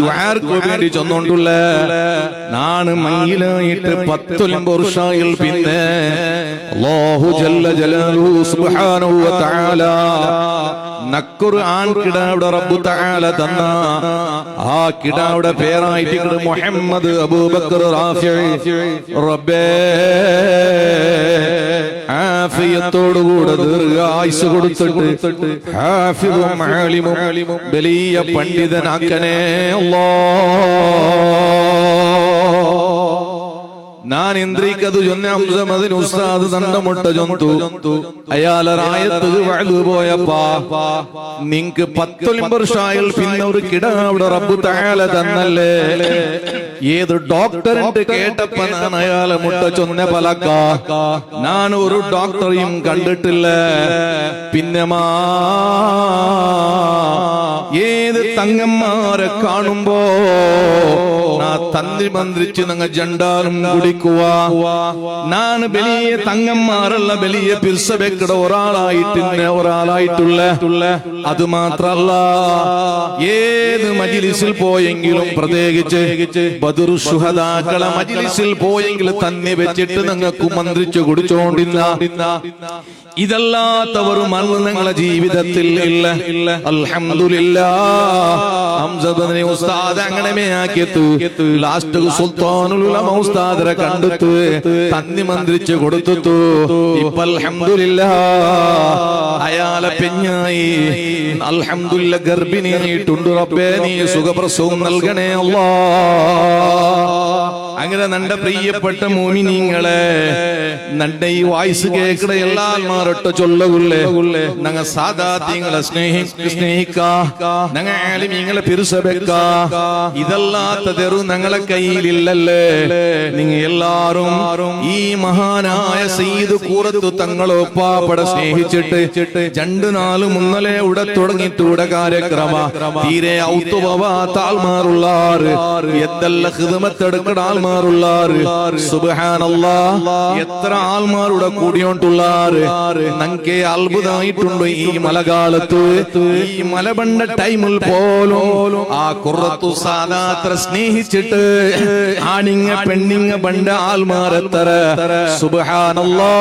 ദ്വാർക്കു വേണ്ടി ചെന്നോണ്ടുള്ള നാണ് മങ്ങിലായിട്ട് പത്തൊലും വർഷായിൽ പിന്നെ അല്ലാഹു ജല്ല ജലാലുഹു സുബ്ഹാനഹു വ തആല ആൺകിടാവിടെ റബ്ബു തആല തന്ന. ആ കിടാവിടെ പേരായിട്ട് മുഹമ്മദ് അബൂബക്കർ റാഫി. റബ്ബേ ദീർഘായുസ് കൊടുത്തിട്ട് വലിയ പണ്ഡിതനാക്കനേ അല്ലാ. അയാളെ വഴുതു പോയപ്പാ. നിങ്ങക്ക് പിന്നെ ഒരു കിട അവിടെ റബ്ബു താഴെ തന്നല്ലേ? ഏത് ഡോക്ടറിന്റെ കേട്ടപ്പ ഞാൻ അയാളെ മുട്ട ചൊന്ന പലക്ക. ഞാൻ ഒരു ഡോക്ടറെയും കണ്ടിട്ടില്ല. പിന്നെ മാ ഏത് തങ്ങന്മാരെ കാണുമ്പോ തന്ത്രി മന്ത്രിച്ച് നങ്ങ ജണ്ടാലും കുടിക്കുക ഞാൻ വലിയ തങ്ങന്മാരല്ല വലിയ പിർസബെക്കട ഒരാളായിട്ട് ഒരാളായിട്ടുള്ള. അത് മാത്രല്ല ഏത് മജിലിസിൽ പോയെങ്കിലും പ്രത്യേകിച്ച് ബദുർ സുഹദാക്കളെ മജിലിസിൽ പോയെങ്കിൽ തന്നെ വെച്ചിട്ട് നിങ്ങൾക്ക് മന്ത്രിച്ചു കുടിച്ചോണ്ടില്ല ഇതല്ലാത്ത അന്ന് നിങ്ങളെ ജീവിതത്തിൽ ഇല്ല. ഇല്ല അൽഹംദുലില്ലാ ഉസ്താദ് ലാസ്റ്റ് സുൽത്താനുള്ള കണ്ടെത്തു. തന്നി മന്ത്രിച്ച് കൊടുത്തു. ഇപ്പൊ അൽഹംദുലില്ലാ. അയാളെ പെഞ്ഞായി. അൽഹംദുലില്ല ഗർഭിണിയായിട്ടുണ്ട് റബ്ബേ. നീ സുഖപ്രസവം നൽകണേ അല്ലാ. അങ്ങനെ നന്റെ പ്രിയപ്പെട്ട മോമിനിങ്ങളെ നന്റെ ഈ വായിസ് കേക്കട എല്ലാ ആൾമാരൊട്ട് ചൊല്ലുള്ളേ ഞങ്ങ സാധാത്യങ്ങളെ സ്നേഹി സ്നേഹിക്ക. ഞങ്ങ ആലിമീങ്ങളെ പിരുസബെക്ക ഇതല്ലാത്ത തെറു ഞങ്ങളെ കയ്യിലില്ലല്ലേ. നിങ്ങൾ എല്ലാരും ഈ മഹാനായ സയ്യിദ് കൂറത്തു തങ്ങളെ ഒപ്പാപ്പട സ്നേഹിച്ചിട്ട് രണ്ടു നാല് മുന്നലെ ഉടെ തുടങ്ങിയിട്ട് ഉടെ കാര്യക്രമ. തീരെ ഔത്തുപോവാത്ത ആൾമാരുള്ളാറ്. എത്തല്ല ഹിതമത്തെടുക്കണ ആൾമാരുള്ളാറ് സുബഹാനല്ലാ. എത്ര ആൾമാരുടെ കൂടിയോണ്ടുള്ളാറ് നങ്കെ അത്ഭുതമായിട്ടുണ്ട് ഈ മലകാലത്ത്. ഈ മലബണ്ട ടൈമിൽ പോലും ആ കുറത്തു സാധാത്ര സ്നേഹിച്ചിട്ട് ആണിങ്ങ പെണ്ണിങ്ങ ബണ്ട ആൾമാരെത്തര സുബഹാനല്ലാ.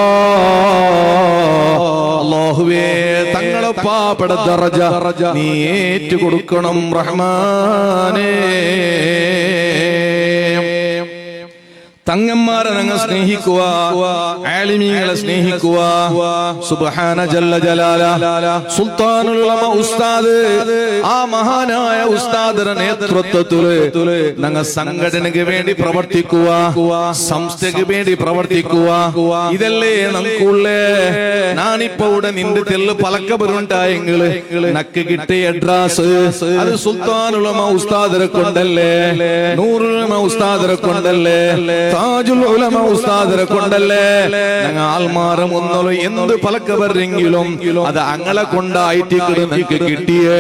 അല്ലാഹുവേ തങ്ങളെ പാപട ദറജ നീ ഏറ്റുകൊടുക്കണം റഹ്മാനേ. തങ്ങന്മാരെ ഞങ്ങൾ സ്നേഹിക്കുക ആലിമീങ്ങളെ സ്നേഹിക്കുക സുബ്ഹാന ജല്ല ജലാല. സുൽത്താനുൽ ഉസ്താദ്. ആ മഹാനായ ഉസ്താദിന്റെ നേതൃത്വത്തിൽ ഞങ്ങൾ സംഘടനയ്ക്ക് വേണ്ടി പ്രവർത്തിക്കുക സംസ്ഥയ്ക്ക് വേണ്ടി പ്രവർത്തിക്കുക ഇതല്ലേ നമുക്കുള്ളേ ഞാനിപ്പോ ഇവിടെ നിന്റെ തെല്ല് പലക്കബരുണ്ടായെങ്കിൽ നക്ക് കിട്ടിയ അഡ്രാസ്. അത് സുൽത്താനുള്ള ഉസ്താദിനെ കൊണ്ടല്ലേ? നൂറുമ ഉസ്താദിനെ കൊണ്ടല്ലേ? താജുൽ ഉലമ ഉസ്താദിനെ കൊണ്ടല്ലേ? ഞങ്ങൾ ആൾമാറും ഒന്നല്ലോ എന്ത് പലക്കവരെങ്കിലും അത് അങ്ങളെ കൊണ്ടായിട്ട് നിങ്ങൾക്ക് കിട്ടിയേ?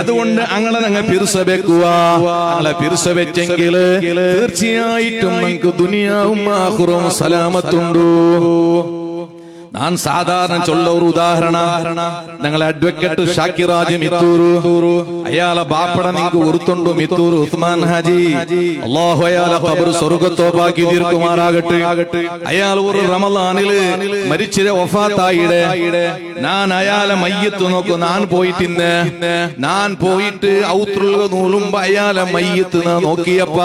അതുകൊണ്ട് അങ്ങളെ ഞങ്ങൾ പിറുസ വെക്കുക അങ്ങളെ പിറുസ വെച്ചെങ്കിൽ തീർച്ചയായിട്ടും നമുക്ക് ദുനിയാവും ആഹുറും സലാമത്തുണ്ടു? ഞാൻ സാധാരണ ചൊല്ല ഒരു ഉദാഹരണ. ഞങ്ങളെ അഡ്വക്കേറ്റ് ഷാക്കിറാജ് മിത്തൂരു അയാളെ ബാപ്പട നിങ്ങൾക്ക് ഉറുത്തുണ്ടു മിത്തൂർ ഉസ്മാൻ ഹാജി. അള്ളാഹു അയാളെ ഖബർ സ്വർഗത്തോപ്പാക്കി തീർക്കുമാറാകട്ടെ അയാൾ ഒരു റമലാനിൽ മരിച്ചിര വഫാത്തായിടെ. ഞാൻ അയാളെ മയ്യത്ത് നോക്കു ഞാൻ പോയിട്ടിന്ന്. ഞാൻ പോയിട്ട് ഔത്രുള്ള നൂലുമ്പോ അയാളെ മയ്യത്ത് നോക്കിയപ്പ.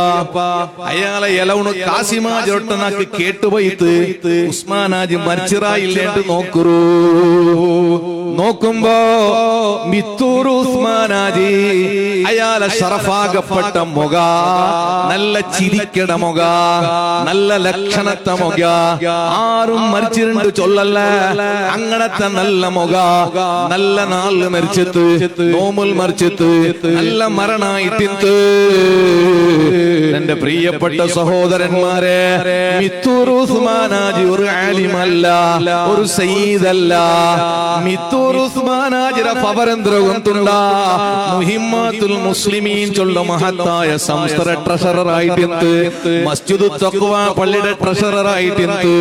അയാളെ എലവണ് കാസിമാ ജൊട്ടനാക്ക് കേട്ടുപോയിട്ട് ഉസ്മാനാജി മരിച്ചിറായില്ലേട്ട് നോക്കുറൂ നോക്കുമ്പോ മിത്തൂർ ഉസ്മാനാജി അയാളെ ഷറഫാകപ്പെട്ട മുഖ നല്ല ചിരിക്കട മുഖ നല്ല ലക്ഷണത്തെ മുഖ. ആരും മരിച്ചിട്ടുണ്ട് ചൊല്ലല്ല? അങ്ങനത്തെ നല്ല മുഖ. നല്ല നാളിൽ മരിച്ചെത്ത് നോമുൽ മരിച്ചെത്ത് നല്ല മരണായിട്ടിത്ത് എന്റെ പ്രിയപ്പെട്ട സഹോദരന്മാരെ മിത്തൂർ ഉസ്മാനാജി ഒരു ആലിമല്ല ഒരു സയ്യിദല്ല. മിത്തൂർ ഉസ്മാനാജിയുടെ പവരന്ത്ര ഗൊಂತುಂಡ മുഹിമ്മാത്തുൽ മുസ്ലിമീൻ ചൊല്ല മഹത്തായ സംസ്ഥാന ട്രഷറർ ആയിട്ടിന്ത് മസ്ജിദ് തഖ്വ പള്ളിയുടെ ട്രഷറർ ആയിട്ടിന്ത്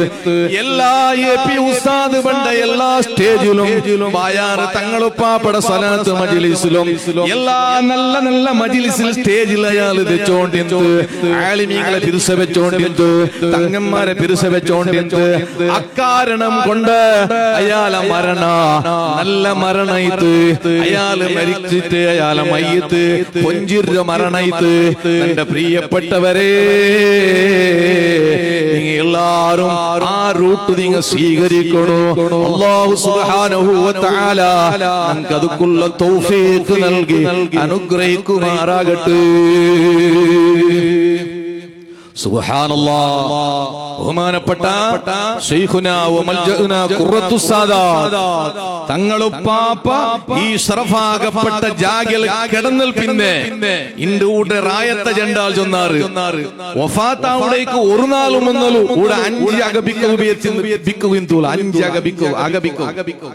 എല്ലാ എ പി ഉസ്താദ് ബണ്ട എല്ലാ സ്റ്റേജിലും ബായാറ് തങ്ങളുപ്പാപ്പട സലാത്ത് മജിലിസിലും എല്ലാ നല്ല നല്ല മജിലിസിൽ സ്റ്റേജിൽ അയാൾ വെച്ചോണ്ടിന്ത്. ആലിമീങ്ങളെ പിരിസ വെച്ചോണ്ടിന്ത്. തങ്ങന്മാരെ പിരിസ വെച്ചോണ്ടിന്ത്. അക്കാരണം കൊണ്ട് അയാളെ മരണ. നല്ല മരണയിത്ത് അയാൾ മരിച്ചിട്ട് അയാളെ മയ്യത്ത്. പൊഞ്ചിര മരണയിത്ത് എന്റെ പ്രിയപ്പെട്ടവരെ. നിങ്ങൾ എല്ലാരും ആ റൂട്ട് നിങ്ങൾ സ്വീകരിക്കണോ? അല്ലാഹു സുബ്ഹാനഹു വ തആല നമുക്ക് അതുക്കുള്ള തൗഫീഖ് നൽകി അനുഗ്രഹിക്കുമാറാകട്ടെ. ബഹുമാനപ്പെട്ട തങ്ങളുപ്പാപ്പ ഈ ഷറഫാകപ്പെട്ട ജാഗിൽ കിടന്നൽ പിന്നെ ഇന്റെ കൂടെ റായത്ത ജണ്ടാൽ ചൊന്നാറ്. വഫാത്താവുടേക്ക് ഒരു നാളും ഒന്നലും കൂടെ അഞ്ച് അകബിക്കുകയും തൂല അഞ്ച് അകബിക്കു അകബിക്കു.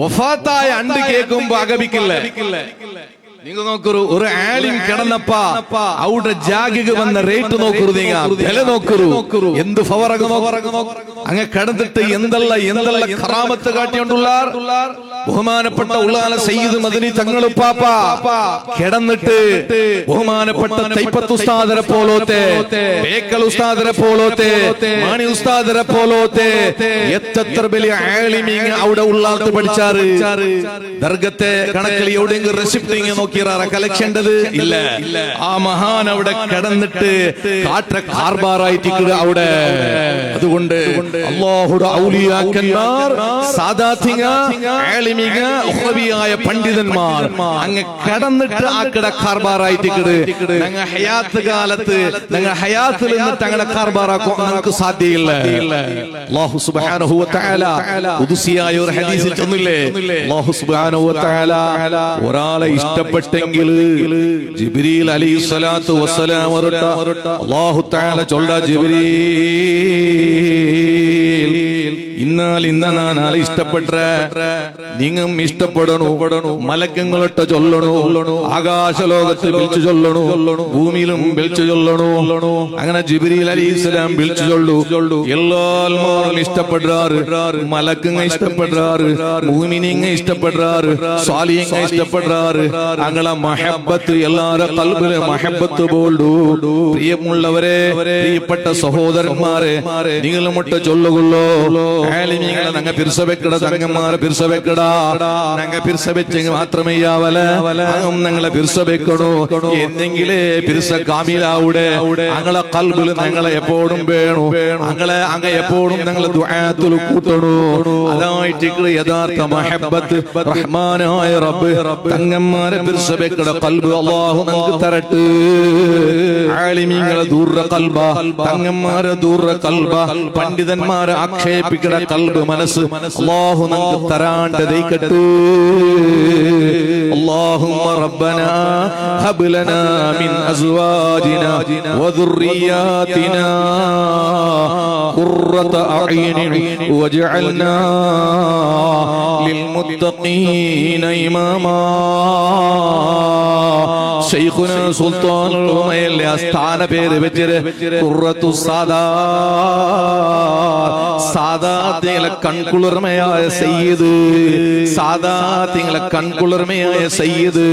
വഫാത്തായ അണ്ട് കേൾക്കുമ്പോ അകബിക്കില്ലേ? നിങ്ങൾ നോക്കൂ ഒരു ആലിം കിടന്നപ്പാ അവിടെ ജാഗിക വന്ന റേറ്റ് നോക്കൂ നീങ്ങ. വില നോക്കൂ. എന്ത് ഫവറങ്ങ് അങ്ങ് കിടന്നിട്ട് എന്തല്ല എന്തല്ല കറാമത്ത് കാട്ടിയോണ്ടുള്ള ബഹുമാനപ്പെട്ട ഉള്ളാല സയ്യിദ് മദനി തങ്ങൾ പാപ്പ. കിടന്നിട്ട് ബഹുമാനപ്പെട്ട തൈപ്പത്ത് ഉസ്താദരെ പോലോത്തെ ബേക്കൽ ഉസ്താദരെ പോലോത്തെ മാണി ഉസ്താദരെ പോലോത്തെ എത്ര വലിയ ആലിമിങ് അവിടെ ഉള്ളാത്ത് പഠിച്ചാറ്? ദർഗത്തെ കണക്കിൽ എവിടെയെങ്കിലും റെസിപ്റ്റിങ് നോക്കിയാറ കലക്ഷേണ്ടത് ഇല്ല. ആ മഹാൻ അവിടെ കിടന്നിട്ട് കാട്ട കാർബാറായിട്ട് അവിടെ. അതുകൊണ്ട് അള്ളാഹുടെ ഔലിയാക്കന്മാർ സാദാത്തിങ്ങ ആലിമിക ഉഹ്റബിയായ പണ്ഡിതന്മാർ അങ്ങ് കടന്നിട്ട് ആ കിട കാർബാറായിട്ട് ഞങ്ങൾ ഹയാത്ത് കാലത്ത് ഞങ്ങൾ ഹയാത്തിൽ നിന്ന് തങ്ങളെ കാർബാറാക്കും ഞങ്ങൾക്ക് സാധ്യയില്ല. അല്ലാഹു സുബ്ഹാനഹു വ തആല ഉദുസിയായ ഒരു ഹദീസിൽ ചൊന്നില്ലേ? അല്ലാഹു സുബ്ഹാനഹു വ തആല ഒരാളെ ഇഷ്ടപ്പെട്ടെങ്കിൽ ജിബ്രീൽ അലൈഹി സ്വലാത്തു വസ്സലാം അല്ലാഹു തആല ചൊല്ലാ ജിബ്രീൽ. ഇന്നാൽ ഇന്ന ആളെ ഇഷ്ടപ്പെട്ട നിങ്ങും ഇഷ്ടപ്പെടണു. മലക്കങ്ങളൊട്ട് ചൊല്ലണു. ആകാശലോകത്ത് വിളിച്ചു ചൊല്ലണു. ഭൂമിയിലും വിളിച്ചു ചൊല്ലണു. അങ്ങനെ ജിബ്രീൽ അലി ഇസ്ലാം വിളിച്ചു ചൊല്ലു. എല്ലാ ആത്മാവും ഇഷ്ടപ്പെടാറ്. മലക്കങ്ങ ഇഷ്ടപ്പെടാറ്. ഭൂമിനിങ്ങ ഇഷ്ടപ്പെടാറ്. സ്വാലിയങ്ങ ഇഷ്ടപ്പെടാറ്. അങ്ങളെ മഹബത്ത് എല്ലാരെ കൽബിലെ മഹബത്ത് പോലു. പ്രിയമുള്ളവരെ പ്രിയപ്പെട്ട സഹോദരന്മാരെ നിങ്ങളും മുട്ട ചൊല്ലുകൊള്ളോ. ആലിമീങ്ങളെ തങ്ങന്മാരെ ഞങ്ങ പിരിസവെച്ചെങ്കിൽ മാത്രമേ ആവല അങ്ങും ഞങ്ങളെ പിരിസവെക്കണോ എന്തെങ്കിലേ പിർസ കാമിലാവിടെ? ഞങ്ങളെ കൽബിൽ ഞങ്ങളെ എപ്പോഴും വേണു. ഞങ്ങളെ അങ്ങ എപ്പോഴും ഞങ്ങളെ ദുആത്തിൽ കൂട്ടണു. അതായിട്ട് യഥാർത്ഥ മഹബത്ത് റഹ്മാനായ റബ്ബ്. തങ്ങന്മാരെ കൽബ് അല്ലാഹു നമുക്ക് തരട്ടെ. ആലിമീങ്ങളെ കൽബ. തങ്ങന്മാരെ കൽബ. പണ്ഡിതന്മാരെ ആക്ഷേപിക്കട കൽബ് മനസ്സ് അള്ളാഹു നമുക്ക് തരാണ്ട് ദൈക്കട്ടെ اللهم ربنا هب لنا من ازواجنا وذرياتنا قرة اعين واجعلنا للمتقين اماما ഷെയ്ഖുന സുൽത്താൻ ഉമയല്ലേ ആ സ്ഥാന പേര് വെച്ചിട്ട് ഖുറത്തു സാദാ സാദാത്തിങ്ങളെ കൺകുളിർമയായ സയ്യിദ്. സാദാത്തിങ്ങളെ കൺകുളിർമയായ സയ്യിദ്.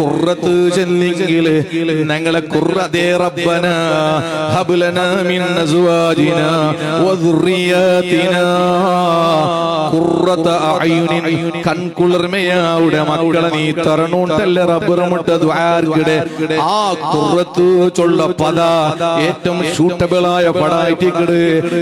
കുറത്ത് ചെന്നെങ്കിൽ ഞങ്ങളെ കുറതേ റബ്ബന. ഹബുലന മിൻ അസ്വാജിന വദുർരിയാതിന ഖുറത അയുനിൻ കൺകുളിർമയാവുടെ മക്കളെ നീ തരണുണ്ടല്ലേ റബ്ബറുമുട്ട ദ്വാർക്കിടെ ആ കുറത്ത് ചൊള്ള പദ ഏറ്റവും ഷൂട്ടബിളായ പടായിട്ടിക്കട്.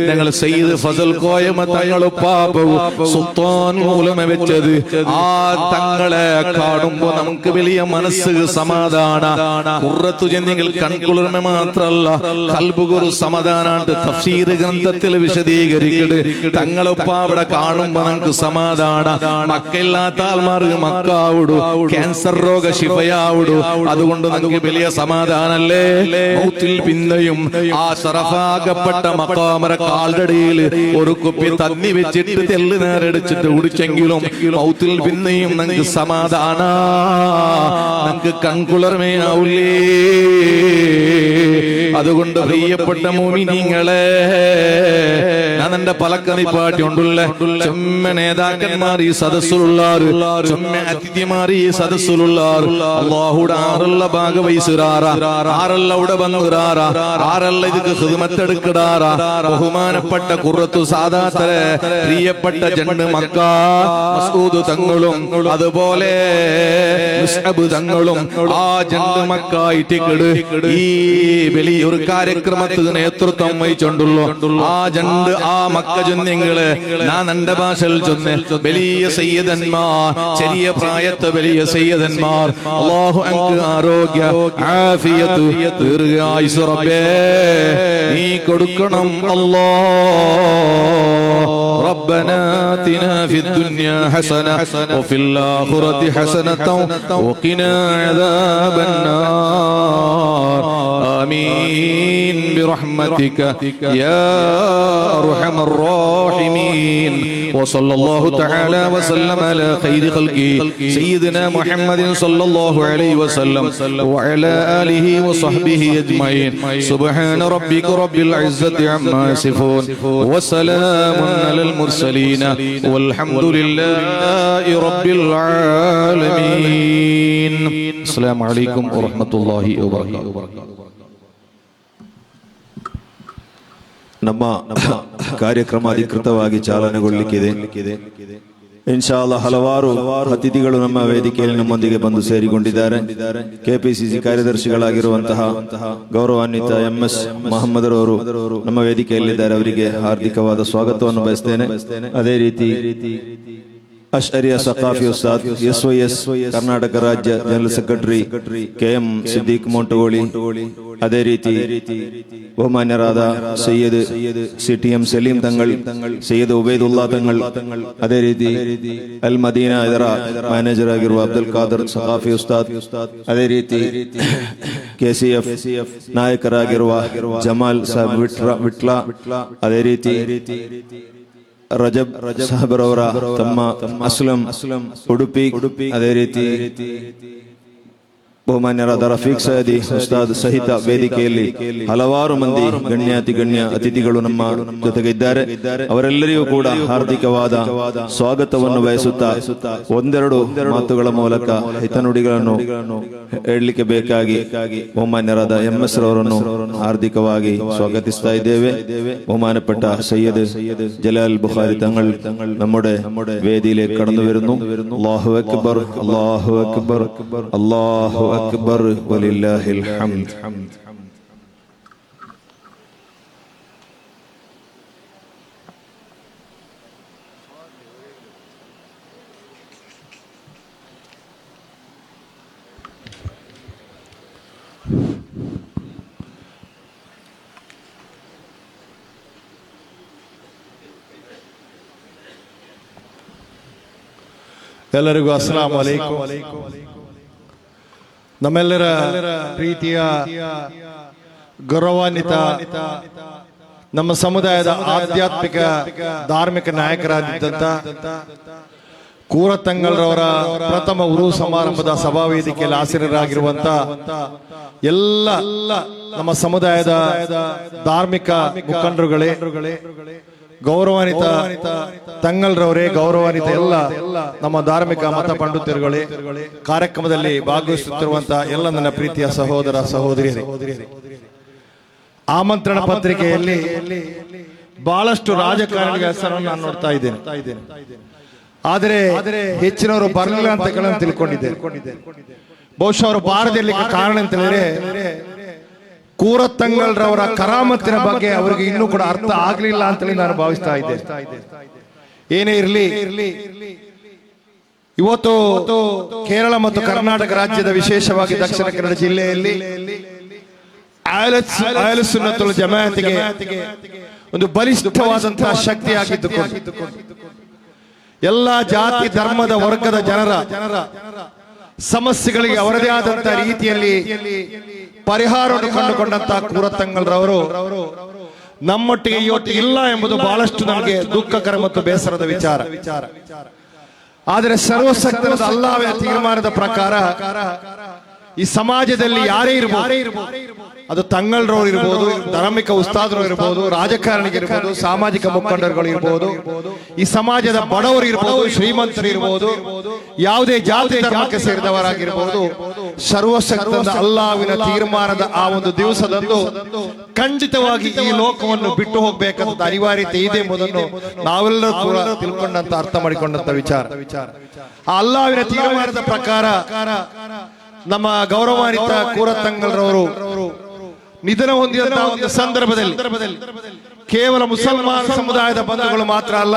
ഞങ്ങൾ സയ്യിദ് ഫസൽ കോയമ തങ്ങൾ പാപവും സുൽത്താൻ മൂലമ വെച്ചത്. ആ തങ്ങളെ കാണുമ്പോ നമുക്ക് വലിയ മനസ്സ് സമാധാന. കുറത്തു ചെന്നെങ്കിൽ കൺകുളിർമ മാത്രല്ല കൽബുകുറു സമാധാനാണ്ട് തഫ്സീർ ഗ്രന്ഥത്തിൽ വിശദീകരിക്കട് തങ്ങളൊപ്പ അവിടെ കാണുമ്പോ നമുക്ക് സമാധാന. മക്കയില്ലാത്ത ആൾമാർക്ക് മക്കാവിടു ക്യാൻസർ രോഗ ശിഫയാവിടു. അതുകൊണ്ട് നമുക്ക് വലിയ സമാധാനല്ലേ? മൗത്തിൽ പിന്നെയും ആ സറഫാകപ്പെട്ട മക്കാമര കാൽടടിയിൽ ഒരു കുപ്പി തന്നി വെച്ചിട്ട് തെല്ല് നേരടിച്ചിട്ട് കുടിച്ചെങ്കിലും മൗത്തിൽ പിന്നെയും നമുക്ക് സമാധാന. നമുക്ക് കൺകുളർമയാവില്ലേ അതുകൊണ്ട് പ്രിയപ്പെട്ട മോമിനിങ്ങളെ ഞാൻ എന്റെ പലക്കറിപ്പാട്ടി ഉണ്ടുള്ള ചുമ്മ നേതാക്കന്മാർ ഈ സദസ്സിലുള്ളാർ ചുമ്മ അതിഥിമാർ ഈ സദസ്സിലുള്ളാർ അള്ളാഹുടെ ആറുള്ള ഭാഗവൈസുറാറ ആറല്ല അവിടെ വന്നുറാറ ആറല്ല ഇതൊക്കെ ഹിദ്മത്തെടുക്കിടാറ ബഹുമാനപ്പെട്ട കുറത്തു സാധാത്തരെ പ്രിയപ്പെട്ട ജണ്ട് മക്ക മസൂദ് തങ്ങളും അതുപോലെ തങ്ങളും ആ ജണ്ട് മക്കായിട്ട് ഈ വലിയൊരു കാര്യക്രമത്തിന് നേതൃത്വം വഹിച്ചുകൊണ്ടുള്ളൂ. ആ ജണ്ട് ആ മക്ക ചൊന്നിങ്ങൾ എന്റെ ഭാഷയിൽ ചൊന്ന് വലിയ സയ്യദന്മാർ ചെറിയ പ്രായത്തെ വലിയ സയ്യദന്മാർ ആരോഗ്യ ആഫിയത്ത് ദീർഘായുസ് റബ്ബേ നീ കൊടുക്കണം അല്ലാ ربنا آتنا في الدنيا حسنة وفي الآخرة حسنة وقنا عذاب النار آمين برحمتك يا أرحم الراحمين وصلى الله تعالى وسلم على خير خلقه سيدنا محمد صلى الله عليه وسلم وعلى آله وصحبه أجمعين سبحان ربك رب العزة عما يصفون وسلام على المرسلين والحمد لله رب العالمين السلام عليكم ورحمة الله وبركاته ನಮ್ಮ ಕಾರ್ಯಕ್ರಮ ಅಧಿಕೃತವಾಗಿ ಚಾಲನೆಗೊಳ್ಳಿಕ್ಕಿದೆ ಇನ್ಶಾಲ್ಲ ಹಲವಾರು ಅತಿಥಿಗಳು ನಮ್ಮ ವೇದಿಕೆಯಲ್ಲಿ ನಮ್ಮೊಂದಿಗೆ ಬಂದು ಸೇರಿಕೊಂಡಿದ್ದಾರೆ. ಕೆಪಿಸಿಸಿ ಕಾರ್ಯದರ್ಶಿಗಳಾಗಿರುವಂತಹ ಗೌರವಾನ್ವಿತ ಎಂ ಎಸ್ ಮಹಮ್ಮದರವರು ನಮ್ಮ ವೇದಿಕೆಯಲ್ಲಿದ್ದಾರೆ. ಅವರಿಗೆ ಹಾರ್ದಿಕವಾದ ಸ್ವಾಗತವನ್ನು ಬಯಸ್ತೇನೆ. ಅದೇ ರೀತಿ Ashariya Saqafi Ustad S Y S Karnataka ರಾಜ್ಯ general secretary K M Siddique Montugoli ಅದೇ ರೀತಿ ಬಹುಮಾನ್ಯರಾದ Syed C T M Saleem Thangal Syed Ubaidulla Thangal ಅದೇ ರೀತಿ ಅಲ್ ಮದೀನಾ ಇದರ ಮ್ಯಾನೇಜರ್ ಆಗಿರುವ ಅಬ್ದುಲ್ ಖಾದರ್ ಸಕಾಫಿ ಉಸ್ತಾದ್ ಅದೇ ರೀತಿ K C F ನಾಯಕರಾಗಿರುವ Jamal Sab ವಿಟ್ರ Vitla ಅದೇ ರೀತಿ ರಜಬ್ ಸಾಹಬರವರ ತಮ್ಮ ಅಸ್ಲಂ ಉಡುಪಿ ಅದೇ ರೀತಿ ಬಹುಮಾನ್ಯರಾದ ರಫೀಕ್ ಸಯದಿ ಉಸ್ತಾದ್ ಸಹಿತ ವೇದಿಕೆಯಲ್ಲಿ ಹಲವಾರು ಮಂದಿ ಗಣ್ಯಾತಿ ಗಣ್ಯ ಅತಿಥಿಗಳು ನಮ್ಮ ಜೊತೆಗೆ ಇದ್ದಾರೆ ಅವರೆಲ್ಲರಿಗೂ ಕೂಡ ಹಾರ್ದಿಕವಾದ ಸ್ವಾಗತವನ್ನು ಬಯಸುತ್ತಾ ಒಂದೆರಡು ಮಾತುಗಳ ಮೂಲಕ ಹಿತನುಡಿಗಳನ್ನು ಹೇಳಲಿಕ್ಕೆ ಬೇಕಾಗಿ ಬಹುಮಾನ್ಯರಾದ ಎಂ ಎಸ್ ರವರನ್ನು ಹಾರ್ದಿಕವಾಗಿ ಸ್ವಾಗತಿಸ್ತಾ ಇದ್ದೇವೆ ಬಹುಮಾನಪಟ್ಟ ಸೈಯದ್ ಜಲಾಲ್ ಬುಖಾರಿ ತಂಗಳ್ ನಮ್ಮಡೆ വേദിയിലേക്ക് കടന്നു ಅಲ್ಲಾಹು ಅಕ್ಬರ್ ಅಲ್ಲಾಹು ಅಕ್ಬರ್ ಅಲ್ಲಾಹು أكبر ولله الحمد ಎಲ್ಲರಿಗೂ عليكم. ವಲೈಕುಂ ನಮ್ಮೆಲ್ಲರ ಪ್ರೀತಿಯ ಗೌರವಾನ್ವಿತ ನಮ್ಮ ಸಮುದಾಯದ ಆಧ್ಯಾತ್ಮಿಕ ಧಾರ್ಮಿಕ ನಾಯಕರಾಗಿದ್ದಂತ ಕೂರತಂಗಲ್ರವರ ಪ್ರಥಮ ಉರು ಸಮಾರಂಭದ ಸಭಾವೇದಿಕೆಯಲ್ಲಿ ಆಸೀನರಾಗಿರುವಂತ ಎಲ್ಲ ನಮ್ಮ ಸಮುದಾಯದ ಧಾರ್ಮಿಕ ಮುಖಂಡರುಗಳೇ ಗೌರವಾನ್ವಿತ ತಂಗಲ್ರವರೇ ಗೌರವಾನ್ವಿತ ಎಲ್ಲ ನಮ್ಮ ಧಾರ್ಮಿಕ ಮತ ಪಂಡಿತರುಗಳೇ ಕಾರ್ಯಕ್ರಮದಲ್ಲಿ ಭಾಗವಹಿಸುತ್ತಿರುವಂತಹ ಎಲ್ಲ ನನ್ನ ಪ್ರೀತಿಯ ಸಹೋದರ ಸಹೋದರಿಯರೇ. ಆಮಂತ್ರಣ ಪತ್ರಿಕೆಯಲ್ಲಿ ಬಹಳಷ್ಟು ರಾಜಕಾರಣಿಗಳ ಹೆಸರನ್ನು ನಾನು ನೋಡ್ತಾ ಇದ್ದೇನೆ. ಆದರೆ ಹೆಚ್ಚಿನವರು ಬರಲಿಲ್ಲ ಅಂತ ತಿಳ್ಕೊಂಡಿದ್ದೆ ಬಹುಶಃ ಅವರು ಬಾರದಿರ್ಲಿಕ್ಕೆ ಕಾರಣ ಅಂತ ಹೇಳಿದ್ರೆ ಕೂರತ್ತಂಗಲ್ರವರ ಕರಾಮತ್ತಿನ ಬಗ್ಗೆ ಅವರಿಗೆ ಇನ್ನೂ ಕೂಡ ಅರ್ಥ ಆಗ್ಲಿಲ್ಲ ಅಂತೇಳಿ ನಾನು ಭಾವಿಸ್ತಾ ಇದ್ದೆ ಏನೇ ಇರಲಿ, ಇವತ್ತು ಕೇರಳ ಮತ್ತು ಕರ್ನಾಟಕ ರಾಜ್ಯದ ವಿಶೇಷವಾಗಿ ದಕ್ಷಿಣ ಕನ್ನಡ ಜಿಲ್ಲೆಯಲ್ಲಿ ಜಮಾಯತಿಗೆ ಒಂದು ಬಲಿಷ್ಠವಾದಂತಹ ಆಗಿದ್ದು ಎಲ್ಲ ಜಾತಿ, ಧರ್ಮದ ವರ್ಗದ ಜನರ ಸಮಸ್ಯೆಗಳಿಗೆ ಅವರದೇ ಆದಂತಹ ರೀತಿಯಲ್ಲಿ ಪರಿಹಾರವನ್ನು ಕಂಡುಕೊಂಡಂತಹ ಕೂರತಂಗಲ್ರವರು ನಮ್ಮೊಟ್ಟಿಗೆ ಇವತ್ತು ಇಲ್ಲ ಎಂಬುದು ಬಹಳಷ್ಟು ನಮಗೆ ದುಃಖಕರ ಮತ್ತು ಬೇಸರದ ವಿಚಾರ. ಆದರೆ ಸರ್ವಸಕ್ತ ಅಲ್ಲಾವೆ ತೀರ್ಮಾನದ ಪ್ರಕಾರ ಈ ಸಮಾಜದಲ್ಲಿ ಯಾರೇ ಇರಬಹುದು ಅದು ತಂಗಳ್ರವ್ರು ಇರ್ಬೋದು ಧಾರ್ಮಿಕ ಉಸ್ತಾದರು ಇರ್ಬೋದು ರಾಜಕಾರಣಿಗಿರ್ಬೋದು ಸಾಮಾಜಿಕ ಮುಖಂಡರುಗಳು ಇರ್ಬೋದು ಈ ಸಮಾಜದ ಬಡವರು ಇರ್ಬೋದು ಶ್ರೀಮಂತರು ಇರ್ಬೋದು ಯಾವುದೇ ಜಾತಿ ಧರ್ಮಕ್ಕೆ ಸೇರಿದವರಾಗಿರ್ಬೋದು ಸರ್ವಶಕ್ತ ಅಲ್ಲಾವಿನ ತೀರ್ಮಾನದ ಆ ಒಂದು ದಿವಸದಂದು ಖಂಡಿತವಾಗಿ ಈ ಲೋಕವನ್ನು ಬಿಟ್ಟು ಹೋಗ್ಬೇಕಂತ ಅನಿವಾರ್ಯತೆ ಇದೆ ಎಂಬುದನ್ನು ನಾವೆಲ್ಲರೂ ಕೂಡ ತಿಳ್ಕೊಂಡಂತ ಅರ್ಥ ಮಾಡಿಕೊಂಡಂತ ವಿಚಾರ. ಆ ಅಲ್ಲಾವಿನ ತೀರ್ಮಾನದ ಪ್ರಕಾರ ನಮ್ಮ ಗೌರವಾನ್ವಿತ ಕೂರತಂಗಲ್ರವರು ನಿಧನ ಹೊಂದಿದಂತಹ ಒಂದು ಸಂದರ್ಭದಲ್ಲಿ ಕೇವಲ ಮುಸಲ್ಮಾನ ಸಮುದಾಯದ ಬಂಧುಗಳು ಮಾತ್ರ ಅಲ್ಲ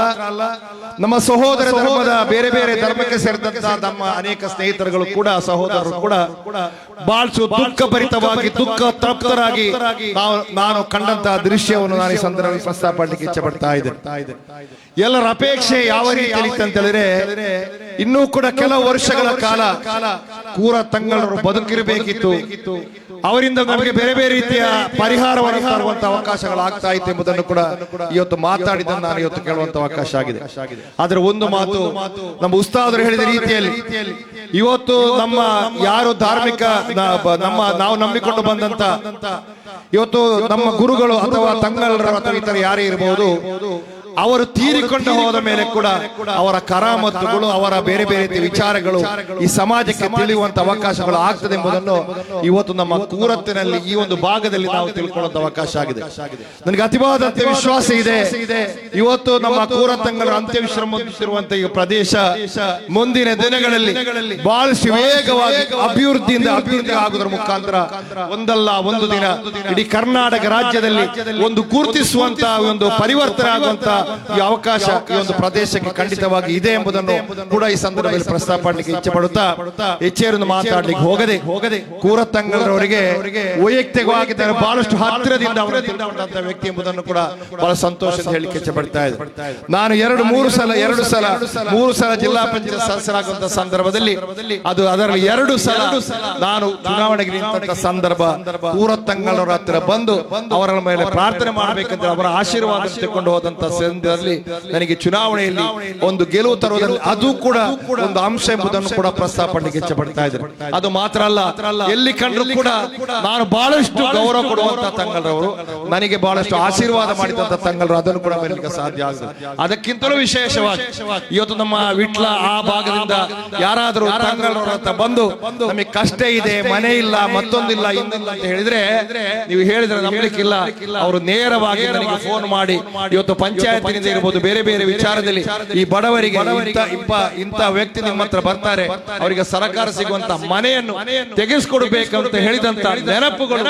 ನಮ್ಮ ಸಹೋದರ ಧರ್ಮದ ಬೇರೆ ಬೇರೆ ಧರ್ಮಕ್ಕೆ ಸೇರಿದಂತಹ ನಮ್ಮ ಅನೇಕ ಸ್ನೇಹಿತರುಗಳು ಕೂಡ ಸಹೋದರರು ಕೂಡ ಬಾಳ್ಸು ದುಃಖ ಭರಿತವಾಗಿ ದುಃಖ ತೃಪ್ತರಾಗಿ ನಾವು ನಾನು ಕಂಡಂತಹ ದೃಶ್ಯವನ್ನು ನಾನು ಈ ಸಂದರ್ಭದಲ್ಲಿ ಪ್ರಸ್ತಾಪಡ್ಲಿಕ್ಕೆ ಇಚ್ಛೆ ಪಡ್ತಾ ಇದ್ದೆ ಎಲ್ಲರ ಅಪೇಕ್ಷೆ ಯಾವ ರೀತಿ ಅಂತ ಹೇಳಿದ್ರೆ ಇನ್ನೂ ಕೂಡ ಕೆಲವು ವರ್ಷಗಳ ಕಾಲ ಕೂರ ತಂಗಳರು ಬದುಕಿರಬೇಕಿತ್ತು. ಅವರಿಂದ ನಮಗೆ ಬೇರೆ ಬೇರೆ ರೀತಿಯ ಪರಿಹಾರವನ್ನು ತರುವಂತಹ ಅವಕಾಶಗಳು ಆಗ್ತಾ ಇತ್ತು ಎಂಬುದನ್ನು ಕೂಡ ಇವತ್ತು ಮಾತಾಡಿದ ನಾನು ಇವತ್ತು ಕೇಳುವಂತ ಅವಕಾಶ ಆಗಿದೆ. ಆದ್ರೆ ಒಂದು ಮಾತು ನಮ್ಮ ಉಸ್ತಾದರು ಹೇಳಿದ ರೀತಿಯಲ್ಲಿ ಇವತ್ತು ನಮ್ಮ ಯಾರು ಧಾರ್ಮಿಕ ನಮ್ಮ ನಾವು ನಂಬಿಕೊಂಡು ಬಂದಂತ ಇವತ್ತು ನಮ್ಮ ಗುರುಗಳು ಅಥವಾ ತಂಗಳರು ಅಥವಾ ಇತರ ಯಾರೇ ಇರಬಹುದು ಅವರು ತೀರಿಕೊಂಡು ಹೋದ ಮೇಲೆ ಕೂಡ ಅವರ ಕರಾಮತ್ತುಗಳು ಅವರ ಬೇರೆ ಬೇರೆ ರೀತಿಯ ವಿಚಾರಗಳು ಈ ಸಮಾಜಕ್ಕೆ ತಿಳಿಯುವಂತ ಅವಕಾಶಗಳು ಆಗ್ತದೆ ಎಂಬುದನ್ನು ಇವತ್ತು ನಮ್ಮ ಕೂರತ್ತಿನಲ್ಲಿ ಈ ಒಂದು ಭಾಗದಲ್ಲಿ ನಾವು ತಿಳ್ಕೊಳ್ಳುವಂತ ಅವಕಾಶ ಆಗಿದೆ. ನನಗೆ ಅತಿವಾದ ವಿಶ್ವಾಸ ಇದೆ. ಇವತ್ತು ನಮ್ಮ ಕೂರತ್ತಂಗಳ ಅಂತ್ಯ ಹೊಂದುತ್ತಿರುವಂತ ಈ ಪ್ರದೇಶ ಮುಂದಿನ ದಿನಗಳಲ್ಲಿ ಬಹಳಷ್ಟು ವೇಗವಾಗಿ ಅಭಿವೃದ್ಧಿಯಿಂದ ಅಭಿವೃದ್ಧಿ ಆಗುವುದರ ಮುಖಾಂತರ ಒಂದಲ್ಲ ಒಂದು ದಿನ ಇಡೀ ಕರ್ನಾಟಕ ರಾಜ್ಯದಲ್ಲಿ ಒಂದು ಗುರುತಿಸುವಂತ ಒಂದು ಪರಿವರ್ತನೆ ಆಗುವಂತ ಈ ಅವಕಾಶ ಈ ಒಂದು ಪ್ರದೇಶಕ್ಕೆ ಖಂಡಿತವಾಗಿ ಇದೆ ಎಂಬುದನ್ನು ಕೂಡ ಈ ಸಂದರ್ಭದಲ್ಲಿ ಪ್ರಸ್ತಾಪ ಮಾಡಲಿಕ್ಕೆ ಇಚ್ಛೆ ಪಡುತ್ತಾ ಹೆಚ್ಚೇರನ್ನು ಮಾತಾಡ್ಲಿಕ್ಕೆ ಹೋಗದೆ ಹೋಗದೆ ಕೂರತಂಗರವರಿಗೆ ವೈಯಕ್ತಿಕವಾಗಿ ಬಹಳಷ್ಟು ಹತ್ತಿರದಿಂದ ಅವರ ವ್ಯಕ್ತಿ ಎಂಬುದನ್ನು ಕೂಡ ಬಹಳ ಸಂತೋಷ ಹೇಳಿಕೆ ಇಚ್ಛೆ ಪಡ್ತಾ ಇದೆ. ನಾನು ಎರಡು ಮೂರು ಸಲ ಎರಡು ಸಲ ಮೂರು ಸಲ ಜಿಲ್ಲಾ ಪಂಚಾಯತ್ ಸದಸ್ಯರಾಗುವಂತ ಸಂದರ್ಭದಲ್ಲಿ ಅದು ಅದರಲ್ಲಿ ಎರಡು ಸಲ ನಾನು ಚುನಾವಣೆಗೆ ನಿಂತ ಸಂದರ್ಭ ಕೂರತಂಗಳವರ ಹತ್ತಿರ ಬಂದು ಅವರ ಮೇಲೆ ಪ್ರಾರ್ಥನೆ ಮಾಡಬೇಕಂತ ಅವರ ಆಶೀರ್ವಾದ ತೆಗೆದುಕೊಂಡು ಹೋದಂತ ಸಂದರ್ಭದಲ್ಲಿ ನನಗೆ ಚುನಾವಣೆಯಲ್ಲಿ ಒಂದು ಗೆಲುವು ತರುವುದರಲ್ಲಿ ಅದು ಕೂಡ ಒಂದು ಅಂಶ ಎಂಬುದನ್ನು ಕೂಡ ಪ್ರಸ್ತಾಪ ಮಾಡಲಿಕ್ಕೆ ಇಚ್ಛೆ ಪಡ್ತಾ ಇದ್ದಾರೆ. ಅದು ಮಾತ್ರ ಅಲ್ಲ, ಎಲ್ಲಿ ಕಂಡ್ರು ಕೂಡ ನಾನು ಬಹಳಷ್ಟು ಗೌರವ ಕೊಡುವಂತ ತಂಗಲ್ರವರು ನನಗೆ ಬಹಳಷ್ಟು ಆಶೀರ್ವಾದ ಮಾಡಿದಂತ ತಂಗಲ್ರು ಅದನ್ನು ಕೂಡ ಬರಲಿಕ್ಕೆ ಸಾಧ್ಯ ಆಗುತ್ತೆ ಅದಕ್ಕಿಂತಲೂ ವಿಶೇಷವಾಗಿ ಇವತ್ತು ನಮ್ಮ ವಿಟ್ಲ ಆ ಭಾಗದಿಂದ ಯಾರಾದರೂ ತಂಗಳವರ ಹತ್ರ ಬಂದು ನಮಗೆ ಕಷ್ಟ ಇದೆ, ಮನೆ ಇಲ್ಲ, ಮತ್ತೊಂದಿಲ್ಲ ಇನ್ನಿಲ್ಲ ಅಂತ ಹೇಳಿದ್ರೆ, ನೀವು ಹೇಳಿದ್ರೆ ನಂಬಲಿಕ್ಕಿಲ್ಲ. ಅವರು ನೇರವಾಗಿ ನನಗೆ ಫೋನ್ ಮಾಡಿ, ಇವತ್ತು ಪಂಚಾಯತಿನಿಂದ ಇರಬಹುದು ಬೇರೆ ಬೇರೆ ವಿಚಾರದಲ್ಲಿ ಈ ಬಡವರಿಗೆ ಇಂಥ ಇಂಪ ವ್ಯಕ್ತಿ ನಿಮ್ಮ ಹತ್ರ ಬರ್ತಾರೆ. ಅವರಿಗೆ ಸರ್ಕಾರ ಸಿಗುವಂತ ಮನೆಯನ್ನು ತೆಗೆಸಿಕೊಡ್ಬೇಕಂತ ಹೇಳಿದಂತ ನೆನಪುಗಳು.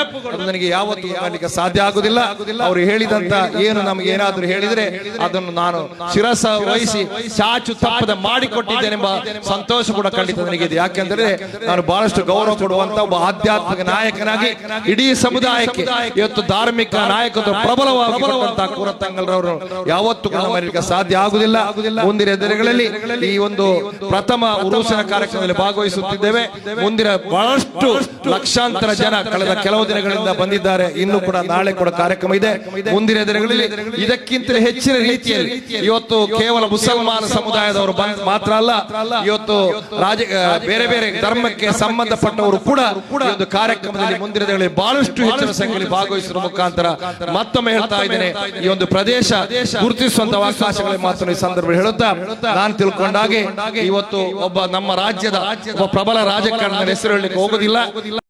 ನನಗೆ ಯಾವತ್ತೂ ಮಾಡಲಿಕ್ಕೆ ಸಾಧ್ಯ ಆಗುದಿಲ್ಲ. ಅವರು ಹೇಳಿದಂತ ಏನು ನಮ್ಗೆ ಏನಾದ್ರೂ ಹೇಳಿದ್ರೆ ಅದನ್ನು ನಾನು ಶಿರಸ ವಹಿಸಿ ಚಾಚು ತಪ್ಪದ ಮಾಡಿಕೊಟ್ಟಿದ್ದೇನೆಂಬ ಸಂತೋಷ ಕೂಡ ಖಂಡಿತ ನನಗಿದೆ. ಯಾಕೆಂದ್ರೆ ನಾನು ಬಹಳಷ್ಟು ಗೌರವ ಕೊಡುವಂತ ಒಬ್ಬ ಆಧ್ಯಾತ್ಮಿಕ ನಾಯಕನಾಗಿ ಇಡೀ ಸಮುದಾಯಕ್ಕೆ ಇವತ್ತು ಧಾರ್ಮಿಕ ನಾಯಕತ್ವ ಪ್ರಬಲವಾಗಿ ಕೂರತ್ತಂಗಲ್ರವರು ಯಾವತ್ತೂ ಕೂಡ ಮರೀಲಿಕ್ಕೆ ಸಾಧ್ಯ ಆಗುದಿಲ್ಲ. ಮುಂದಿನ ದಿನಗಳಲ್ಲಿ ಈ ಒಂದು ಪ್ರಥಮ ಉರುಸಿನ ಕಾರ್ಯಕ್ರಮದಲ್ಲಿ ಭಾಗವಹಿಸುತ್ತಿದ್ದೇವೆ. ಮುಂದಿನ ಬಹಳಷ್ಟು ಲಕ್ಷಾಂತರ ಜನ ಕಳೆದ ಕೆಲವು ದಿನಗಳಿಂದ ಬಂದಿದ್ದಾರೆ. ಇನ್ನು ಕೂಡ ನಾಳೆ ಕೂಡ ಕಾರ್ಯಕ್ರಮ ಇದೆ. ಮುಂದಿನ ದಿನಗಳಲ್ಲಿ ಇದಕ್ಕಿಂತ ಹೆಚ್ಚಿನ ರೀತಿಯಲ್ಲಿ ಇವತ್ತು ಕೇವಲ ಮುಸಲ್ಮಾನ ಸಮುದಾಯದವರು ಮಾತ್ರ ಅಲ್ಲ ಇವತ್ತು ರಾಜ ಬೇರೆ ಬೇರೆ ಧರ್ಮಕ್ಕೆ ಸಂಬಂಧಪಟ್ಟವರು ಕೂಡ ಒಂದು ಕಾರ್ಯಕ್ರಮದಲ್ಲಿ ಮುಂದಿನ ದಿನಗಳಲ್ಲಿ ಬಹಳಷ್ಟು ಹೆಚ್ಚಿನ ಸಂಖ್ಯೆಯಲ್ಲಿ ಭಾಗವಹಿಸುವ ಮುಖಾಂತರ ಮತ್ತೊಮ್ಮೆ ಹೇಳ್ತಾ ಇದ್ದೇನೆ ಈ ಒಂದು ಪ್ರದೇಶ ಗುರುತಿಸುವಂತ ಅವಕಾಶಗಳ ಮಾತನ್ನು ಈ ಸಂದರ್ಭ ಹೇಳುತ್ತಾ ನಾನು ತಿಳ್ಕೊಂಡಾಗೆ ಇವತ್ತು ಒಬ್ಬ ನಮ್ಮ ರಾಜ್ಯದ ಒಬ್ಬ ಪ್ರಬಲ ರಾಜಕಾರಣದ ಹೆಸರು ಹೇಳಲಿಕ್ಕೆ ಹೋಗುದಿಲ್ಲ.